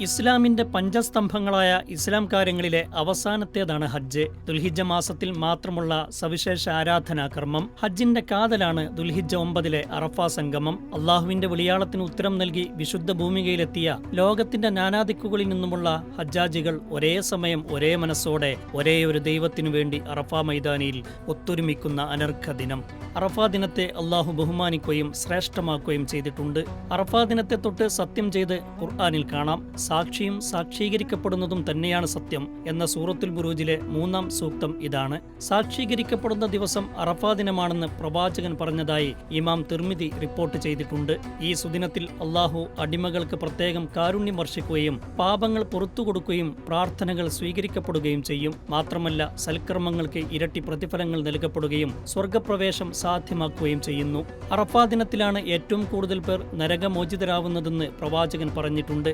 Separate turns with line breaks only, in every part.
ഇസ്ലാമിന്റെ പഞ്ചസ്തംഭങ്ങളായ ഇസ്ലാം കാര്യങ്ങളിലെ അവസാനത്തേതാണ് ഹജ്ജ്. ദുൽഹിജ മാസത്തിൽ മാത്രമുള്ള സവിശേഷ ആരാധനാ കർമ്മം. ഹജ്ജിന്റെ കാതലാണ് ദുൽഹിജ ഒമ്പതിലെ അറഫ സംഗമം. അള്ളാഹുവിന്റെ വിളിയാളത്തിന് ഉത്തരം നൽകി വിശുദ്ധ ഭൂമികയിലെത്തിയ ലോകത്തിന്റെ നാനാദിക്കുകളിൽ നിന്നുമുള്ള ഹജ്ജാജികൾ ഒരേ സമയം ഒരേ മനസ്സോടെ ഒരേ ഒരു ദൈവത്തിനു വേണ്ടി അറഫ മൈതാനിയിൽ ഒത്തൊരുമിക്കുന്ന അനർഘ ദിനം. അറഫ ദിനത്തെ അള്ളാഹു ബഹുമാനിക്കുകയും ശ്രേഷ്ഠമാക്കുകയും ചെയ്തിട്ടുണ്ട്. അറഫ ദിനത്തെ തൊട്ട് സത്യം ചെയ്ത് ഖുർആാനിൽ കാണാം. സാക്ഷിയും സാക്ഷീകരിക്കപ്പെടുന്നതും തന്നെയാണ് സത്യം എന്ന സൂറത്തുൽ ബുറൂജിലെ മൂന്നാം സൂക്തം ഇതാണ്. സാക്ഷീകരിക്കപ്പെടുന്ന ദിവസം അറഫാ ദിനമാണെന്ന് പ്രവാചകൻ പറഞ്ഞതായി ഇമാം തിർമിതി റിപ്പോർട്ട് ചെയ്തിട്ടുണ്ട്. ഈ സുദിനത്തിൽ അള്ളാഹു അടിമകൾക്ക് പ്രത്യേകം കാരുണ്യം വർഷിക്കുകയും പാപങ്ങൾ പുറത്തു കൊടുക്കുകയും പ്രാർത്ഥനകൾ സ്വീകരിക്കപ്പെടുകയും ചെയ്യും. മാത്രമല്ല സൽക്കർമ്മങ്ങൾക്ക് ഇരട്ടി പ്രതിഫലങ്ങൾ നൽകപ്പെടുകയും സ്വർഗപ്രവേശം സാധ്യമാക്കുകയും ചെയ്യുന്നു. അറഫാ ദിനത്തിലാണ് ഏറ്റവും കൂടുതൽ പേർ നരകമോചിതരാവുന്നതെന്ന് പ്രവാചകൻ പറഞ്ഞിട്ടുണ്ട്.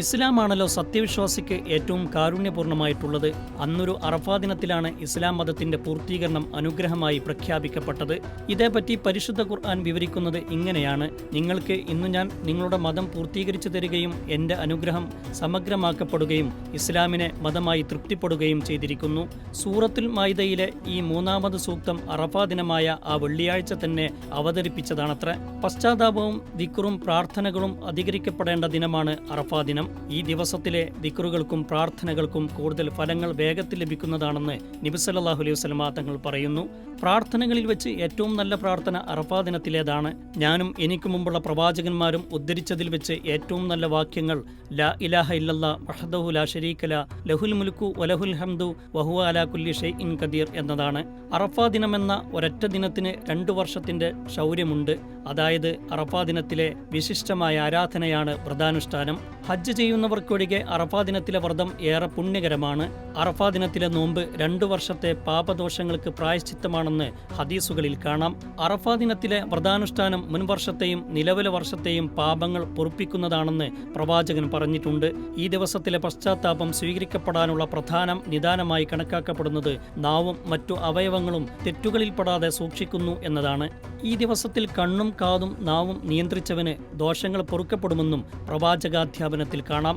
ഇസ്ലാമാണല്ലോ സത്യവിശ്വാസിക്ക് ഏറ്റവും കാരുണ്യപൂർണമായിട്ടുള്ളത് അന്നൊരു അറഫാ ദിനത്തിലാണ് ഇസ്ലാം മതത്തിന്റെ പൂർത്തീകരണം അനുഗ്രഹമായി പ്രഖ്യാപിക്കപ്പെട്ടത്. ഇതേപ്പറ്റി പരിശുദ്ധ ഖുർആൻ വിവരിക്കുന്നത് ഇങ്ങനെയാണ്. നിങ്ങൾക്ക് ഇന്ന് ഞാൻ നിങ്ങളുടെ മതം പൂർത്തീകരിച്ചു തരികയും എന്റെ അനുഗ്രഹം സമഗ്രമാക്കപ്പെടുകയും ഇസ്ലാമിനെ മതമായി തൃപ്തിപ്പെടുകയും ചെയ്തിരിക്കുന്നു. സൂറത്തുൽ മായിദയിലെ ഈ മൂന്നാമത് സൂക്തം അറഫാ ദിനമായ ആ വെള്ളിയാഴ്ച തന്നെ അവതരിപ്പിച്ചതാണത്ര. പശ്ചാത്താപവും ദിക്റും പ്രാർത്ഥനകളും അധികരിക്കപ്പെടേണ്ട ദിനമാണ് അറഫാ ദിനം. ഈ ദിവസത്തിലെ ദിക്റുകൾക്കും പ്രാർത്ഥനകൾക്കും കൂടുതൽ ഫലങ്ങൾ വേഗത്തിൽ ലഭിക്കുന്നതാണെന്ന് നബിസല്ലാഹു അലൈഹി വസ്ലമാ തങ്ങൾ പറയുന്നു. പ്രാർത്ഥനകളിൽ വെച്ച് ഏറ്റവും നല്ല പ്രാർത്ഥന അറഫാ ദിനത്തിലേതാണ്. ഞാനും എനിക്ക് മുമ്പുള്ള പ്രവാചകന്മാരും ഉദ്ധരിച്ചതിൽ വെച്ച് ഏറ്റവും നല്ല വാക്യങ്ങൾ ലാ ഇലാഹ ഇല്ലല്ലാ മഹദഹു ലാ ഷരീഖല ലഹുൽ മുൽക്കു വലഹുൽ ഹംദു വഹു അലാ കുല്ലി ഷെയ് ഇൻ കദീർ എന്നതാണ്. അറഫാ ദിനമെന്ന ഒരൊറ്റ ദിനത്തിന് രണ്ടു വർഷത്തിന്റെ ശൗര്യമുണ്ട്. അതായത് അറഫാ ദിനത്തിലെ വിശിഷ്ടമായ ആരാധനയാണ് വ്രതാനുഷ്ഠാനം. ഹജ്ജ് ചെയ്യുന്നവർക്കൊഴികെ അറഫാ ദിനത്തിലെ വ്രതം ഏറെ പുണ്യകരമാണ്. അറഫാ ദിനത്തിലെ നോമ്പ് രണ്ടു വർഷത്തെ പാപദോഷങ്ങൾക്ക് പ്രായശ്ചിത്തമാണെന്ന് ഹദീസുകളിൽ കാണാം. അറഫാ ദിനത്തിലെ വ്രതാനുഷ്ഠാനം മുൻ വർഷത്തെയും നിലവിലെ വർഷത്തെയും പാപങ്ങൾ പൊറുപ്പിക്കുന്നതാണെന്ന് പ്രവാചകൻ പറഞ്ഞിട്ടുണ്ട്. ഈ ദിവസത്തിലെ പശ്ചാത്താപം സ്വീകരിക്കപ്പെടാനുള്ള പ്രധാനം നിദാനമായി കണക്കാക്കപ്പെടുന്നത് നാവും മറ്റു അവയവങ്ങളും തെറ്റുകളിൽപ്പെടാതെ സൂക്ഷിക്കുന്നു എന്നതാണ്. ഈ ദിവസത്തിൽ കണ്ണും കാതും നാവും നിയന്ത്രിച്ചവന് ദോഷങ്ങൾ പൊറുക്കപ്പെടുമെന്നും പ്രവാചകാധ്യാപനത്തിൽ കാണാം.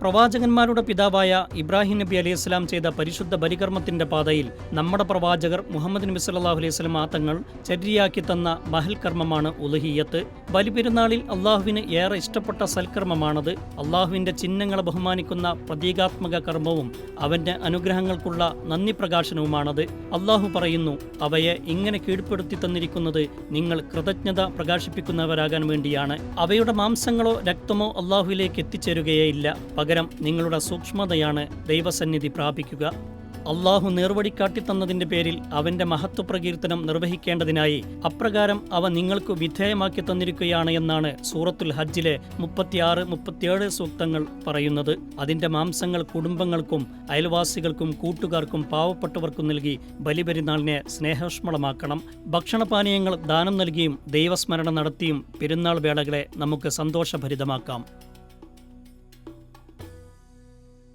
പ്രവാചകന്മാരുടെ പിതാവായ ഇബ്രാഹിം നബി അലൈഹി സ്വലാം ചെയ്ത പരിശുദ്ധ ബലികർമ്മത്തിന്റെ പാതയിൽ നമ്മുടെ പ്രവാചകർ മുഹമ്മദ് നബി സല്ലാഹു അലൈഹി സ്വലം ആത്തങ്ങൾ ചര്യയാക്കി തന്ന മഹൽ കർമ്മമാണ് ഉലഹിയത്ത് ബലിപെരുന്നാളിൽ അള്ളാഹുവിന് ഏറെ ഇഷ്ടപ്പെട്ട സൽക്കർമ്മമാണത്. അള്ളാഹുവിന്റെ ചിഹ്നങ്ങളെ ബഹുമാനിക്കുന്ന പ്രതീകാത്മക കർമ്മവും അവന്റെ അനുഗ്രഹങ്ങൾക്കുള്ള നന്ദി പ്രകാശനവുമാണത്. അള്ളാഹു പറയുന്നു അവയെ ഇങ്ങനെ കീഴ്പ്പെടുത്തി തന്നിരിക്കുന്നത് നിങ്ങൾ കൃതജ്ഞത പ്രകാശിപ്പിക്കുന്നവരാകാൻ വേണ്ടിയാണ്. അവയുടെ മാംസങ്ങളോ രക്തമോ അള്ളാഹുവിലേക്ക് എത്തിച്ചേരുകയേയില്ല പകരം നിങ്ങളുടെ സൂക്ഷ്മതയാണ് ദൈവസന്നിധി പ്രാപിക്കുക. അള്ളാഹു നേർവഴി കാട്ടിത്തന്നതിന്റെ പേരിൽ അവന്റെ മഹത്വ പ്രകീർത്തനം നിർവഹിക്കേണ്ടതിനായി അപ്രകാരം അവ നിങ്ങൾക്ക് വിധേയമാക്കി തന്നിരിക്കുകയാണ് എന്നാണ് സൂറത്തുൽ ഹജ്ജിലെ മുപ്പത്തിയാറ് മുപ്പത്തിയേഴ് സൂക്തങ്ങൾ പറയുന്നത്. അതിന്റെ മാംസങ്ങൾ കുടുംബങ്ങൾക്കും അയൽവാസികൾക്കും കൂട്ടുകാർക്കും പാവപ്പെട്ടവർക്കും നൽകി ബലിപെരുന്നാളിനെ സ്നേഹോഷ്മളമാക്കണം. ഭക്ഷണപാനീയങ്ങൾ ദാനം നൽകിയും ദൈവസ്മരണ നടത്തിയും പെരുന്നാൾ വേളകളെ നമുക്ക് സന്തോഷഭരിതമാക്കാം.